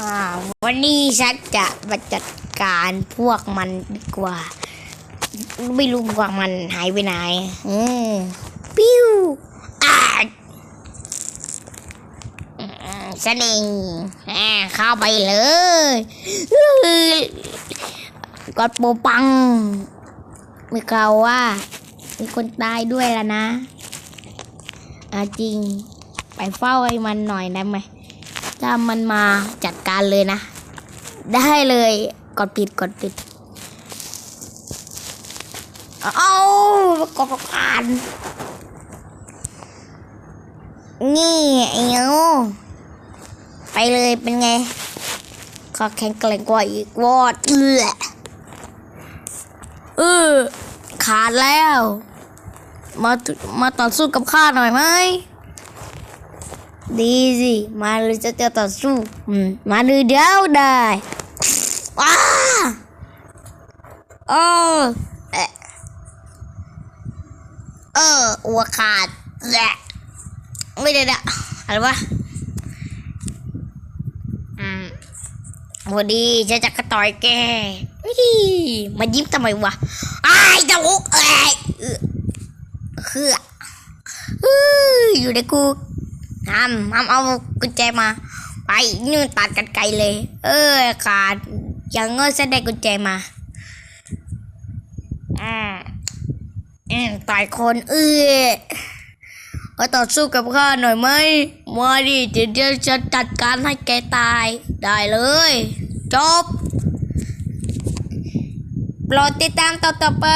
อ่าวันนี้ฉันจะมาจัดการพวกมันดีกว่า ไม่รู้ว่ามันหายไปไหนอืมปิ้วอ่าอืมสนิงอ่าเข้าไปเลยกดปูปังมีกล่าวว่า มีคนตายด้วยแล้วนะอาจริง ไปเฝ้าไอ้มันหน่อยได้ไหม ถ้ามันมาจัดการเลยนะ ได้เลยกดปิดกดปิด เอากดผ่าน นี่ไอ้เนาไปเลยเป็นไงขอแข็งแกร่งกว่าอีกวอดเอือเออขาดแล้ว มามาต่อสู้กับข้าหน่อยไหม ดีสิมาเลยจะจะต่อสู้อืมมาดูเดี๋ยวได้ว้าโอ้เอะเอออัวขาดแหละไม่ได้ละอะไรวะอืมวันดีฉันจะกระต่อยแกอี้มายิ้มทำไมวะอ้ายจมูกเอ้ยเอื้อคือเอ้ยอยู่ในกู ทำทำเอากุญแจมา ไปนู่นตัดกันไกลเลย เออขาดอย่างเงี้ยจะได้กุญแจมาอืมอืมต่อยคนเออเอาต่อสู้กับข้าหน่อยไหมมาดิเดี๋ยวเดี๋ยวจะจัดการให้แกตายได้เลย จบโปรดติดตามต่อต่อไป